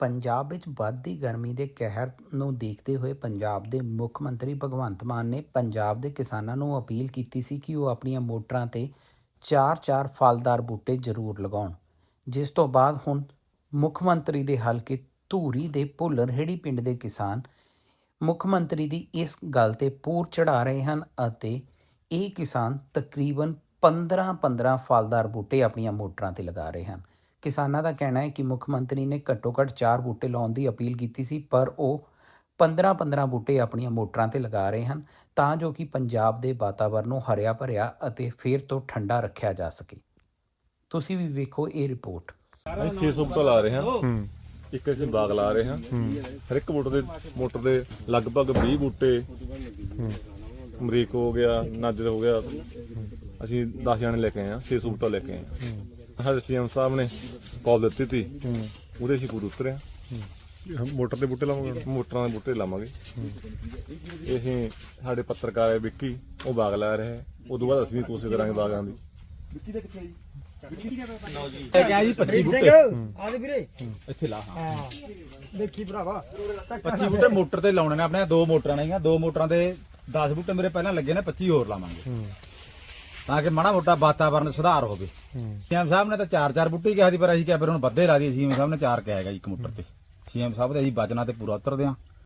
ਪੰਜਾਬ ਵਿੱਚ ਵੱਧਦੀ ਗਰਮੀ ਦੇ ਕਹਿਰ ਨੂੰ ਦੇਖਦੇ ਹੋਏ ਪੰਜਾਬ ਦੇ ਮੁੱਖ ਮੰਤਰੀ ਭਗਵੰਤ ਮਾਨ ਨੇ ਪੰਜਾਬ ਦੇ ਕਿਸਾਨਾਂ ਨੂੰ ਅਪੀਲ ਕੀਤੀ ਸੀ ਕਿ ਉਹ ਆਪਣੀਆਂ ਮੋਟਰਾਂ ਤੇ ਚਾਰ-ਚਾਰ ਫਲਦਾਰ ਬੂਟੇ ਜ਼ਰੂਰ ਲਗਾਉਣ। ਜਿਸ ਤੋਂ ਬਾਅਦ ਹੁਣ ਮੁੱਖ ਮੰਤਰੀ ਦੇ ਹਲਕੇ ਧੂਰੀ ਦੇ ਭੁੱਲਰਹੇੜੀ ਪਿੰਡ ਦੇ ਕਿਸਾਨ ਮੁੱਖ ਮੰਤਰੀ ਦੀ ਇਸ ਗੱਲ ਤੇ ਪੂਰ ਚੜਾ ਰਹੇ ਹਨ ਅਤੇ ਇਹ ਕਿਸਾਨ ਤਕਰੀਬਨ 15-15 ਫਲਦਾਰ ਬੂਟੇ ਆਪਣੀਆਂ ਮੋਟਰਾਂ ਤੇ ਲਗਾ ਰਹੇ ਹਨ। ਕਿਸਾਨਾਂ ਦਾ ਕਹਿਣਾ ਹੈ ਕਿ ਮੁੱਖ ਮੰਤਰੀ ਨੇ ਘੱਟੋ-ਘੱਟ 4 ਬੂਟੇ ਲਾਉਣ ਦੀ ਅਪੀਲ ਕੀਤੀ ਸੀ, ਪਰ ਉਹ 15-15 ਬੂਟੇ ਆਪਣੀਆਂ ਮੋਟਰਾਂ ਤੇ ਲਗਾ ਰਹੇ ਹਨ ਤਾਂ ਜੋ ਕਿ ਪੰਜਾਬ ਦੇ ਵਾਤਾਵਰਣ ਨੂੰ ਹਰਿਆ ਭਰਿਆ ਅਤੇ ਫੇਰ ਤੋਂ ਠੰਡਾ ਰੱਖਿਆ ਜਾ ਸਕੇ। ਤੁਸੀਂ ਵੀ ਵੇਖੋ ਇਹ ਰਿਪੋਰਟ। ਅਸੀਂ 600 ਬੂਟਾ ਲਾ ਰਹੇ ਹਾਂ। ਇੱਕ ਅਸੀਂ ਬਾਗ ਲਾ ਰਹੇ ਹਾਂ। ਹਰ ਇੱਕ ਮੋਟਰ ਦੇ ਮੋਟਰ ਦੇ ਲਗਭਗ 20 ਬੂਟੇ ਅਮਰੀਕ ਹੋ ਗਿਆ, ਨਾਜਰ ਹੋ ਗਿਆ। ਅਸੀਂ 10 ਜਣੇ ਲੈ ਕੇ ਆਏ ਹਾਂ 600 ਬੂਟਾ ਲੈ ਕੇ ਆਏ ਹਾਂ। ਸਾਡੇ ਸੀਐਮ ਸਾਹਿਬ ਨੇ ਕਾਲ ਦਿੱਤੀ ਤੀ ਉਹਦੇ ਅਸੀਂ ਪੂਰ ਉਤਰੇ ਹਾਂ। ਮੋਟਰ ਦੇ ਬੂਟੇ ਲਾਵਾਂਗੇ? ਮੋਟਰਾਂ ਦੇ ਬੂਟੇ ਲਾਵਾਂਗੇ। ਇਹ ਅਸੀਂ ਸਾਡੇ ਪੱਤਰਕਾਰ ਹੈ ਵਿੱਕੀ ਉਹ ਬਾਗ ਲਾ ਰਿਹਾ ਹੈ। ਉਦੋਂ ਬਾਅਦ ਅਸੀਂ ਵੀ ਕੋਸ਼ਿਸ਼ ਕਰਾਂਗੇ ਬਾਗਾਂ ਦੀ। ਲੈ ਕੇ ਆਇਆ ਜੀ? 25 ਬੂਟੇ। ਆਦੇ ਵੀਰੇ। ਇੱਥੇ ਲਾ ਹਾਂ। ਹਾਂ। ਦੇਖੀ ਭਰਾਵਾ। 25 ਬੂਟੇ ਮੋਟਰ ਤੇ ਲਾਉਣੇ ਨੇ ਆਪਣੇ ਦੋ ਮੋਟਰਾਂ ਨੇਗੀਆਂ ਦੋ ਮੋਟਰਾਂ ਦੇ 10 ਬੂਟੇ ਮੇਰੇ ਪਹਿਲਾਂ ਲੱਗੇ ਨੇ 25 ਹੋਰ ਲਾਵਾਂਗੇ। ਤਾਂ ਕਿ ਮਾੜਾ ਮੋਟਾ ਵਾਤਾਵਰਨ ਸੁਧਾਰ ਹੋਵੇ। ਸੀਐਮ ਸਾਹਿਬ ਨੇ ਤਾਂ ਚਾਰ ਚਾਰ ਬੂਟੇ ਕਿਹਾ ਸੀ ਪਰ ਅਸੀਂ ਕਿਹਾ ਫਿਰ ਹੁਣ ਵੱਧੇ ਲਾ ਦਈਏ ਸੀਐਮ ਸਾਹਿਬ ਨੇ ਚਾਰ ਕਿਹਾ ਹੈਗਾ ਇੱਕ ਮੋਟਰ ਤੇ। ਸੀਐਮ ਸਾਹਿਬ ਦੇ ਅਸੀਂ ਬਚਨਾਂ ਤੇ ਪੂਰਾ ਉਤਰਦੇ ਹਾਂ।